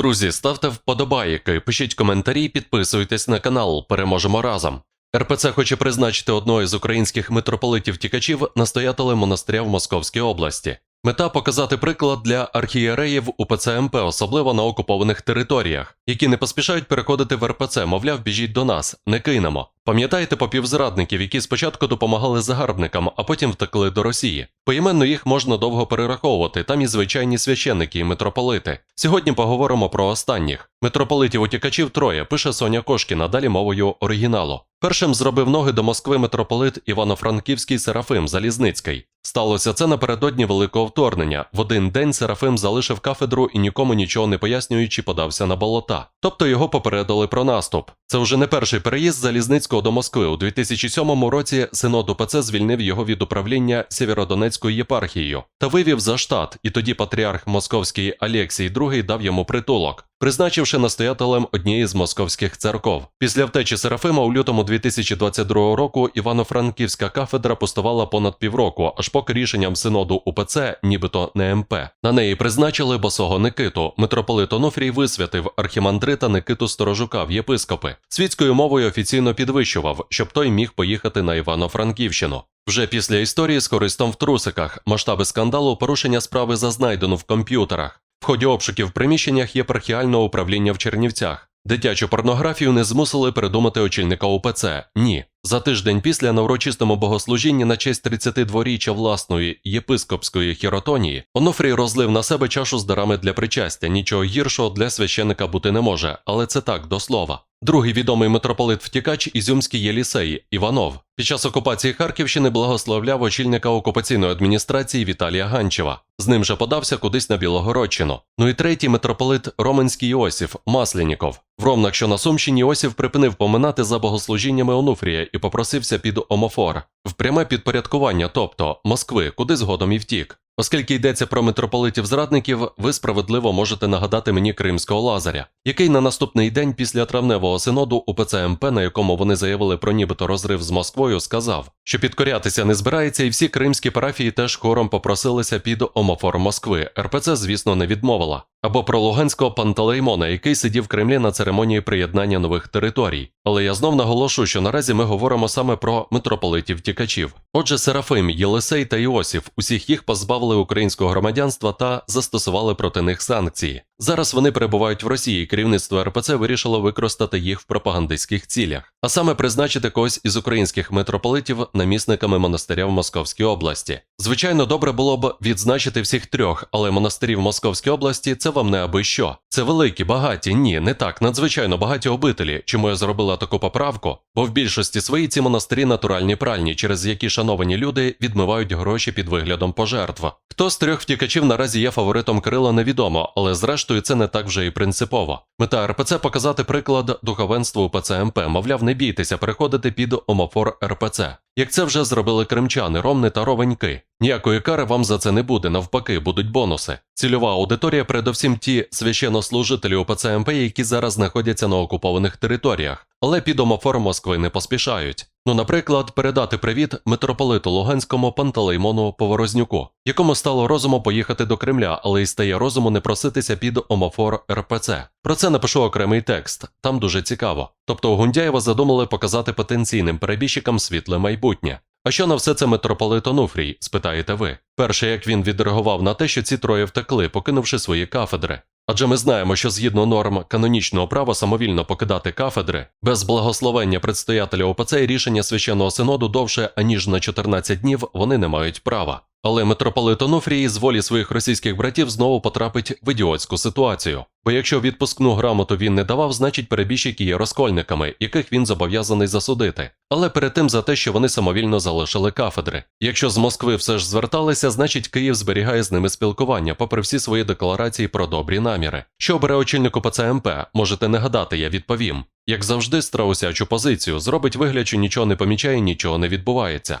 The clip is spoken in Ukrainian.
Друзі, ставте вподобайки, пишіть коментарі, підписуйтесь на канал. Переможемо разом. РПЦ хоче призначити одного із українських митрополитів-тікачів настоятелем монастиря в Московській області. Мета показати приклад для архієреїв УПЦ МП, особливо на окупованих територіях, які не поспішають переходити в РПЦ, мовляв, біжіть до нас, не кинемо. Пам'ятаєте попівзрадників, які спочатку допомагали загарбникам, а потім втекли до Росії. Поіменно їх можна довго перераховувати, там і звичайні священники і митрополити. Сьогодні поговоримо про останніх. Митрополитів утікачів троє, пише Соня Кошкіна, далі мовою оригіналу. Першим зробив ноги до Москви митрополит Івано-Франківський Серафим Залізницький. Сталося це напередодні великого вторгнення. В один день Серафим залишив кафедру і нікому нічого не пояснюючи, подався на болота. Тобто його попередили про наступ. Це вже не перший переїзд Залізницького до Москви. У 2007 році синод УПЦ звільнив його від управління Сєвєродонецькою єпархією та вивів за штат, і тоді патріарх Московський Алєксій II дав йому притулок. Призначивши настоятелем однієї з московських церков. Після втечі Серафима у лютому 2022 року Івано-Франківська кафедра пустувала понад півроку, аж поки рішенням синоду УПЦ, нібито не МП. На неї призначили босого Никиту. Митрополит Онуфрій висвятив архімандрита Никиту Сторожука в єпископи. Світською мовою офіційно підвищував, щоб той міг поїхати на Івано-Франківщину. Вже після історії з користом в трусиках масштаби скандалу порушення справи зазнайдено в комп'ютерах. В ході обшуків в приміщеннях єпархіального управління в Чернівцях. Дитячу порнографію не змусили придумати очільника УПЦ. Ні. За тиждень після на урочистому богослужінні на честь 32-річчя власної єпископської хіротонії Онуфрій розлив на себе чашу з дарами для причастя. Нічого гіршого для священика бути не може, але це так до слова. Другий відомий митрополит втікач Ізюмський Єлісей Іванов під час окупації Харківщини благословляв очільника окупаційної адміністрації Віталія Ганчева. З ним же подався кудись на Білогородщину. Ну і третій митрополит Роменський Іосиф Масляніков. В Ромнах, що на Сумщині, Іосиф припинив поминати за богослужіннями Онуфрія і попросився під омофор в пряме підпорядкування, тобто Москви, куди згодом і втік. Оскільки йдеться про митрополитів зрадників, ви справедливо можете нагадати мені Кримського Лазаря, який на наступний день після травневого синоду УПЦ МП, на якому вони заявили про нібито розрив з Москвою, сказав, що підкорятися не збирається, і всі кримські парафії теж хором попросилися під омофор Москви. РПЦ, звісно, не відмовила. Або про Луганського Пантелеймона, який сидів в Кремлі на церемонії приєднання нових територій. Але я знов наголошую, що наразі ми говоримо саме про митрополитів тікачів. Отже, Серафим, Єлисей та Іосиф усіх їх позбавили українського громадянства та застосували проти них санкції. Зараз вони перебувають в Росії. Керівництво РПЦ вирішило використати їх в пропагандистських цілях, а саме призначити когось із українських митрополитів намісниками монастиря в Московській області. Звичайно, добре було б відзначити всіх трьох, але монастирі в Московській області це вам не аби що. Це великі, багаті, ні, не так, надзвичайно багаті обителі. Чому я зробила таку поправку? Бо в більшості своїй ці монастирі натуральні пральні, через які шановані люди відмивають гроші під виглядом пожертв. Хто з трьох втікачів наразі є фаворитом Крила, невідомо, але зрештою це не так вже і принципово. Мета РПЦ показати приклад духовенству УПЦ МП, мовляв, не бійтеся переходити під омофор РПЦ. Як це вже зробили кримчани, ромни та ровеньки. Ніякої кари вам за це не буде, навпаки, будуть бонуси. Цільова аудиторія, передовсім ті священнослужителі УПЦ МП, які зараз знаходяться на окупованих територіях, але під омофор Москви не поспішають. Ну, наприклад, передати привіт митрополиту Луганському Пантелеймону Поворознюку, якому стало розуму поїхати до Кремля, але й стає розуму не проситися під омофор РПЦ. Про це напишу окремий текст, там дуже цікаво. Тобто Гундяєва задумали показати потенційним перебіжчикам світле майбутнє. А що на все це митрополит Онуфрій, спитаєте ви? Перше, як він відреагував на те, що ці троє втекли, покинувши свої кафедри. Адже ми знаємо, що згідно норм канонічного права самовільно покидати кафедри без благословення предстоятеля ОПЦ і рішення священного синоду довше аніж на 14 днів вони не мають права. Але митрополит Онуфрій з волі своїх російських братів знову потрапить в ідіотську ситуацію. Бо якщо відпускну грамоту він не давав, значить перебіжчики є розкольниками, яких він зобов'язаний засудити. Але перед тим за те, що вони самовільно залишили кафедри. Якщо з Москви все ж зверталися, значить Київ зберігає з ними спілкування, попри всі свої декларації про добрі наміри. Що обере очільнику ПЦМП, можете не гадати, я відповім. Як завжди, страусячу позицію зробить вигляд, що нічого не помічає, нічого не відбувається.